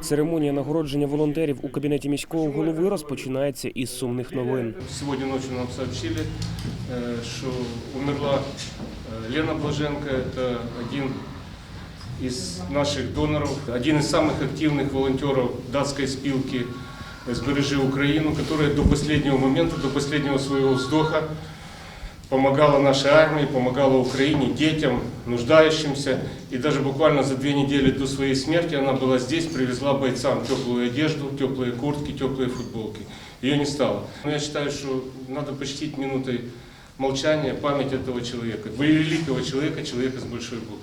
Церемонія нагородження волонтерів у кабінеті міського голови розпочинається із сумних новин. Сегодня ночью нам сообщили, э, что умерла э, Лена Блаженко. Это один из наших доноров, один из самых активных волонтеров датской спилки «Сбережи Украину», которая до последнего момента, до последнего своего вздоха помогала нашей армии, помогала Украине, детям, нуждающимся. И даже буквально за две недели до своей смерти она была здесь, привезла бойцам теплую одежду, теплые куртки, теплые футболки. Ее не стало. Но я считаю, что надо почтить минутой молчания память этого человека, великого человека, человека с большой буквы.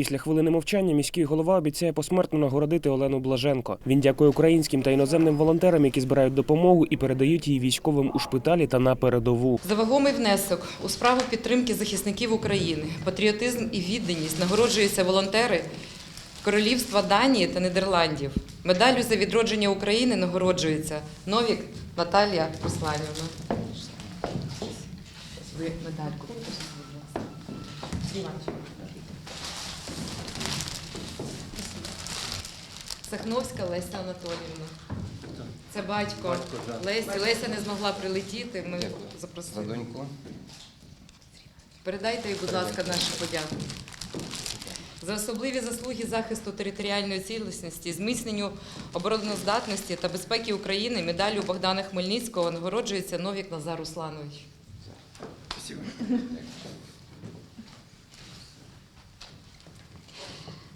Після хвилини мовчання міський голова обіцяє посмертно нагородити Олену Блаженко. Він дякує українським та іноземним волонтерам, які збирають допомогу і передають її військовим у шпиталі та на передову. За вагомий внесок у справу підтримки захисників України, патріотизм і відданість нагороджуються волонтери Королівства Данії та Нідерландів. Медаллю за відродження України нагороджується Новік Наталія Русланівна. Ви медальку. Сахновська Леся Анатоліївна. Це батько, Батько, да. Лесі. Леся не змогла прилетіти. Ми запросили. Ладоньку. Передайте їй, будь ласка, нашу подяку. За особливі заслуги захисту територіальної цілісності, зміцненню обороноздатності та безпеки України медаллю Богдана Хмельницького нагороджується Новік Назар Русланович. Спасибо.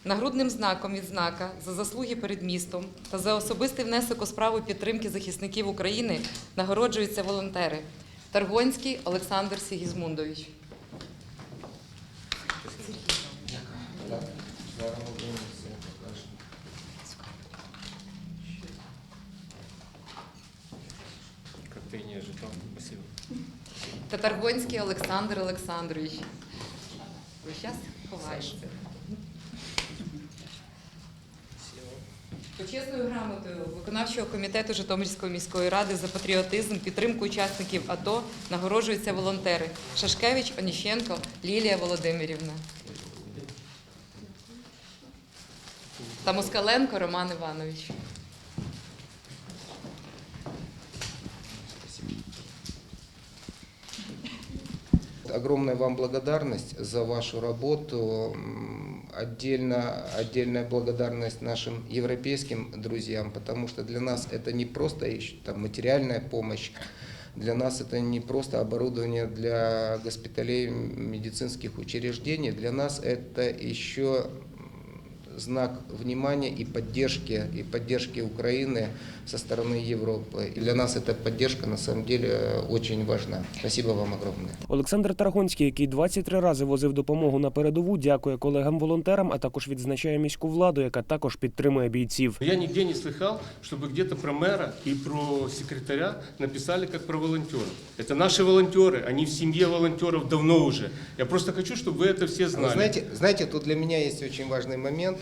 Нагрудним знаком відзнака за заслуги перед містом та за особистий внесок у справу підтримки захисників України нагороджуються волонтери. Таргонський Олександр Сігізмундович. Татаргонський Олександр Олександрович. Ви зараз ховаєшся. Почесною грамотою виконавчого комітету Житомирської міської ради за патріотизм, підтримку учасників АТО нагороджуються волонтери Шашкевич, Оніщенко, Лілія Володимирівна. Та Москаленко Роман Іванович. Огромная вам благодарность за вашу работу. Отдельно, отдельная благодарность нашим европейским друзьям, потому что для нас это не просто там, материальная помощь, для нас это не просто оборудование для госпиталей, медицинских учреждений, для нас это еще знак внимания и поддержки, и поддержки Украины со стороны Европы. И для нас эта поддержка на самом деле очень важна. Спасибо вам огромное. Олександр Таргонський, який 23 рази возив допомогу на передову, дякує колегам-волонтерам, а також відзначає міську владу, яка також підтримує бійців. Я нигде не слыхал, чтобы где-то про мэра и про секретаря написали как про волонтеров. Это наши волонтеры, они в семье волонтеров давно уже. Я просто хочу, чтобы вы это все Вы знали. знаете, знаете, тут для меня есть очень важный момент.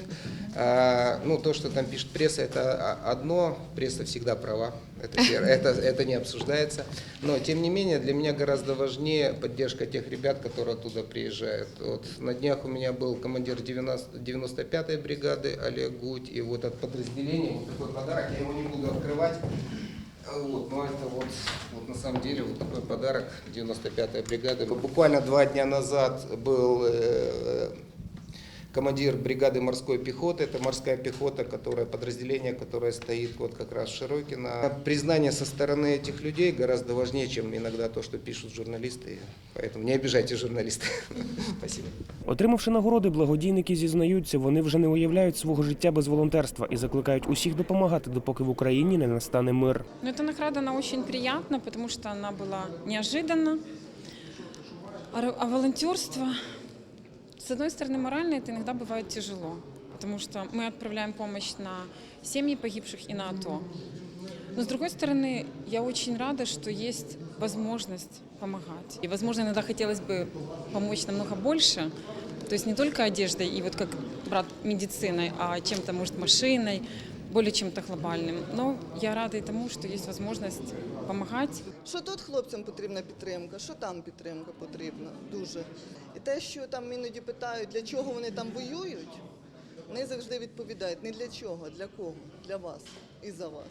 А, Ну, то, что там пишет пресса, это одно. Пресса всегда права. Это, это, это не обсуждается. Но, тем не менее, для меня гораздо важнее поддержка тех ребят, которые оттуда приезжают. Вот на днях у меня был командир 90 95-й бригады Олег Гудь. И вот от подразделения вот такой подарок. Я его не буду открывать. Вот, но это вот, вот на самом деле вот такой подарок 95-й бригады. Буквально два дня назад был э, командир бригады морской пехоты. Это морская пехота, которая подразделение, которое стоит вот как раз в Широкино. Признание со стороны этих людей гораздо важнее, чем иногда то, что пишут журналисты. Поэтому не обижайте журналисты. Спасибо. Отримавши нагороди, благодійники зізнаються, вони вже не уявляють свого життя без волонтерства і закликають усіх допомагати, допоки в Україні не настане мир. Но эта награда, она очень приятна, потому что она была неожиданна. А, ра- а волонтерство, с одной стороны, морально это иногда бывает тяжело, потому что мы отправляем помощь на семьи погибших и на АТО. Но с другой стороны, я очень рада, что есть возможность помогать. И, возможно, иногда хотелось бы помочь намного больше, то есть не только одеждой и вот как брат медициной, а чем-то, может, машиной, более чем-то глобальным. Но я рада и тому, что есть возможность допомагати. Що тут хлопцям потрібна підтримка, що там підтримка потрібна дуже. І те, що там іноді питають, для чого вони там воюють, вони завжди відповідають не для чого, для кого, для вас і за вас.